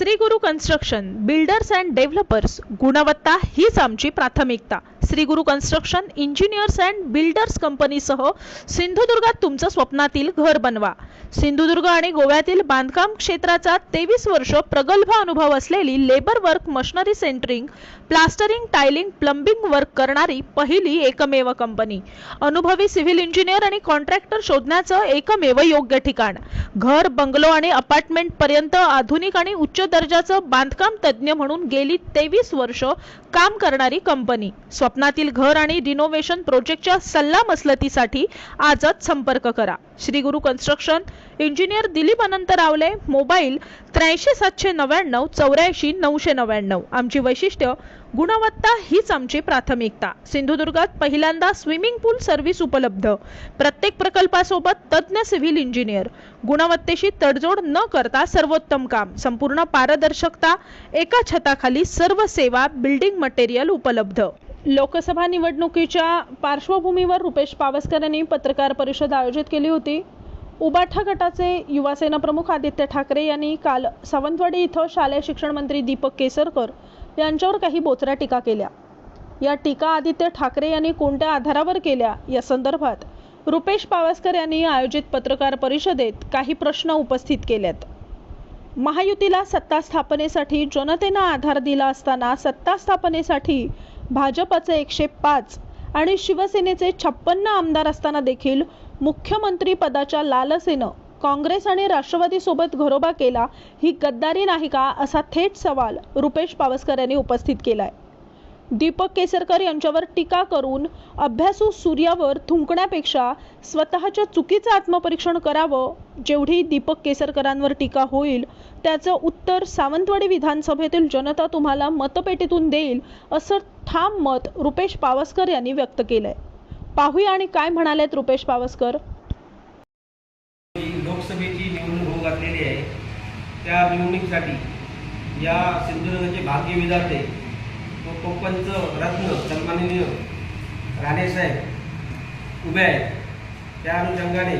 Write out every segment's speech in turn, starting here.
Shri Guru construction builders and developers गुणवत्ता हीच आमची प्राथमिकता. Shri Guru construction engineers and builders कंपनीसह सिंधुदुर्गात तुमचं स्वप्नातील घर बनवा. सिंधुदुर्ग आणि गोव्यातील बांधकाम क्षेत्राचा तेवीस वर्ष प्रगल्भ अनुभव असलेली labour work machinery centering plastering tiling plumbing work करणारी पहिली एकमेव कंपनी. अनुभवी सिव्हिल इंजिनियर आणि कॉन्ट्रॅक्टर शोधण्याचं एकमेव योग्य ठिकाण. घर बंगलो आणि अपार्टमेंट पर्यंत आधुनिक आणि उच्च दर्जाचं बांधकाम तज्ज्ञ म्हणून गेली तेवीस वर्ष काम करणारी कंपनी. स्वप्नातील घर आणि रिनोव्हेशन प्रोजेक्टच्या सल्ला मसलतीसाठी आजच संपर्क करा. श्री गुरु कन्स्ट्रक्शन इंजिनियर दिलीप अनंत रावले मोबाईल त्र्याऐंशी सातशे नव्याण्णव चौऱ्याऐंशी नऊशे नव्याण्णव. आमची वैशिष्ट्य गुणवत्ता हीच आमची प्राथमिकता. सिंधुदुर्गात पहिल्यांदा स्विमिंग पूल सर्व्हिस उपलब्ध. प्रत्येक प्रकल्पासोबत तज्ज्ञ सिव्हिल इंजिनियर. गुणवत्तेशी तडजोड न करता सर्वोत्तम काम. संपूर्ण पारदर्शकता एका छताखाली सर्व सेवा बिल्डिंग मटेरियल उपलब्ध. लोकसभा निवडणुकीच्या पार्श्वभूमीवर रुपेश पावसकर यांनी पत्रकार परिषद आयोजित केली होती. उबाठा गटाचे युवासेना प्रमुख आदित्य ठाकरे यांनी काल सावंतवाडी इथं शालेय शिक्षण मंत्री दीपक केसरकर यांच्यावर काही बोचऱ्या टीका केल्या. या टीका आदित्य ठाकरे यांनी कोणत्या आधारावर केल्या या संदर्भात रुपेश पावसकर यांनी आयोजित पत्रकार परिषदेत काही प्रश्न उपस्थित केलेत महायुतीला सत्ता स्थापनेसाठी जनतेनं आधार दिला असताना सत्ता स्थापनेसाठी भाजपचे एकशे पाच आणि शिवसेनेचे छप्पन्न आमदार असताना देखील मुख्यमंत्री पदाच्या लालसेनं काँग्रेस आणि राष्ट्रवादीसोबत घरोबा केला ही गद्दारी नाही का असा थेट सवाल रुपेश पावसकर यांनी उपस्थित केलाय. दीपक केसरकर यांच्यावर टीका करून अभ्यासू सूर्यावर थुंकण्यापेक्षा स्वतःच्या चुकीचं आत्मपरीक्षण करावं जेवढी दीपक केसरकरांवर टीका होईल त्याचं उत्तर सावंतवाडी विधानसभेतील जनता तुम्हाला मतपेटीतून देईल असं ठाम मत रुपेश पावसकर यांनी व्यक्त केलंय. पाहूया आणि काय म्हणालेत रुपेश पावसकर. लोकसभेची निवडणूक होऊ घातलेली आहे. त्या निवडणुकीसाठी या सिंधुदुर्गचे भाग्य विधाते व कोकणचं रत्न सन्माननीय राणेसाहेब उभे आहेत. त्या अनुषंगाने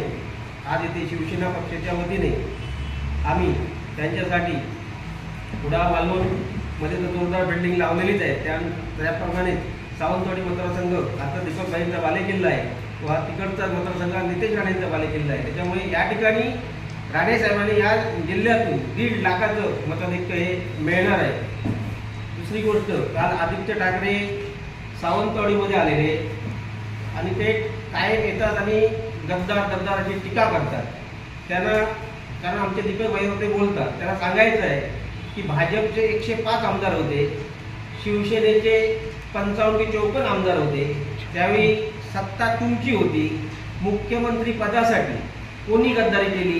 आज येथे शिवसेना पक्षाच्या वतीने आम्ही त्यांच्यासाठी कुडा मालवणमध्ये तर जोरदार बिल्डिंग लावलेलीच आहे. त्या त्याप्रमाणे सावंतवाडी मतदारसंघ आता दीपकबाईंचा बालेकिल्ला आहे. व हा तिकडचा मतदारसंघ नितेश राणेंचा बालेकिल्ला आहे. त्याच्यामुळे या ठिकाणी राणे साहेबांनी या जिल्ह्यातून दीड लाखाचं मताधिक्य हे मिळणार आहे. दुसरी गोष्ट काल आदित्य ठाकरे सावंतवाडीमध्ये आलेले. आणि ते कायम येतात आणि गद्दार गद्दाराची टीका करतात. त्यांना कारण आमचे दीपक भाई होते बोलतात. त्यांना सांगायचं आहे की भाजपचे एकशे पाच आमदार होते शिवसेनेचे पंचावन्न ते चौपन्न आमदार होते. त्यावेळी सत्ता तुमची होती मुख्यमंत्री पदासाठी कोणी गद्दारी केली?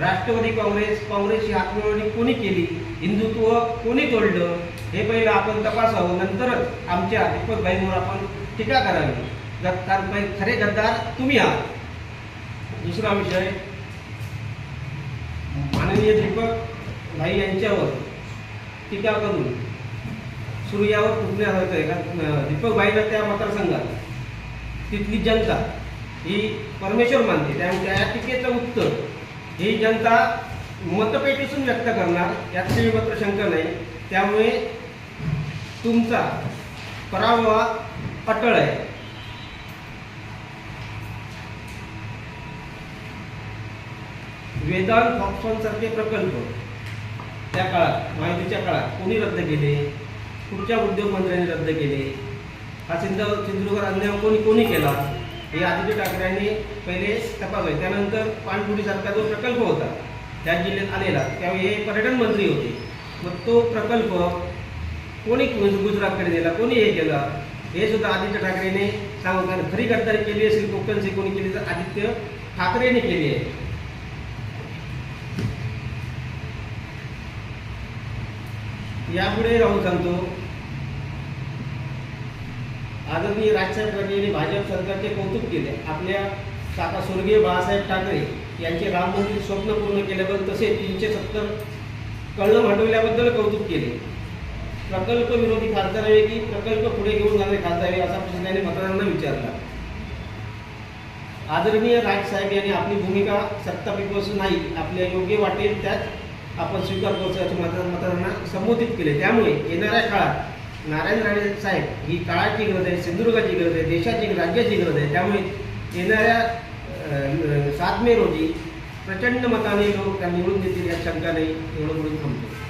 राष्ट्रवादी काँग्रेस काँग्रेसची हातमिळवणी कोणी केली? हिंदुत्व कोणी तोडलं? हे पहिलं आपण तपासावं. नंतरच आमच्या दीपकभाईंवर आपण टीका करावी. कारण खरे गद्दार तुम्ही आहात. दुसरा विषय. माननीय दीपक भाई यांच्यावर टीका करून सूर्यावर फुटण्यासारखं आहे कारण दीपक भाईला त्या मतदारसंघात तिथली जनता ही परमेश्वर मानते. त्यामुळे त्या टीकेचं उत्तर ही जनता मतपेटीतून व्यक्त करणार यात काही मात्र शंका नाही. त्यामुळे तुमचा पराभवा अटळ आहे. वेदांत फॉक्सॉन सारखे प्रकल्प. त्या काळात माहितीच्या काळात कोणी रद्द केले? पुढच्या उद्योगमंत्र्यांनी रद्द केले? हा सिंध सिंधुदुर्ग अन्याय कोणी कोणी केला? हे आदित्य ठाकरेंनी पहिले तपासले. त्यानंतर पाणबुडीसारखा जो प्रकल्प होता त्या जिल्ह्यात आलेला त्यावेळी हे पर्यटन मंत्री होते. मग तो प्रकल्प कोणी गुजरातकडे दिला कोणी हे केलं? हे सुद्धा आदित्य ठाकरेने सांगून कारण खरी गद्दारी केली असेल कोकणची कोणी केली तर आदित्य ठाकरेने केली आहे. यापुढे राहून सांगतो आदरणीय राजसाहेब ठाकरे यांनी भाजप सरकारचे कौतुक केले. आपल्या काका स्वर्गीय बाळासाहेब ठाकरे यांचे राम मंदिर स्वप्न पूर्ण केल्याबद्दल तसेच तीनशे सत्तर कळलं हटवल्याबद्दल कौतुक केले. प्रकल्प विरोधी खासदार आहे की प्रकल्प पुढे घेऊन जाणारे खासदार आहे असा प्रश्न त्यांनी मतदारांना विचारला. आदरणीय राजसाहेब यांनी आपली भूमिका सत्तापिपासून नाही आपल्या योग्य वाटेल त्यात आपण स्वीकार करतो असं मतदारांना संबोधित केले. त्यामुळे येणाऱ्या काळात नारायण राणे साहेब ही काळाची गरज आहे सिंधुदुर्गाची गरज आहे देशाची राज्याची गरज आहे. त्यामुळे येणाऱ्या सात मे रोजी प्रचंड मताने लोक त्या निवडून देतील यात शंका नाही एवढं बोलून थांबतो.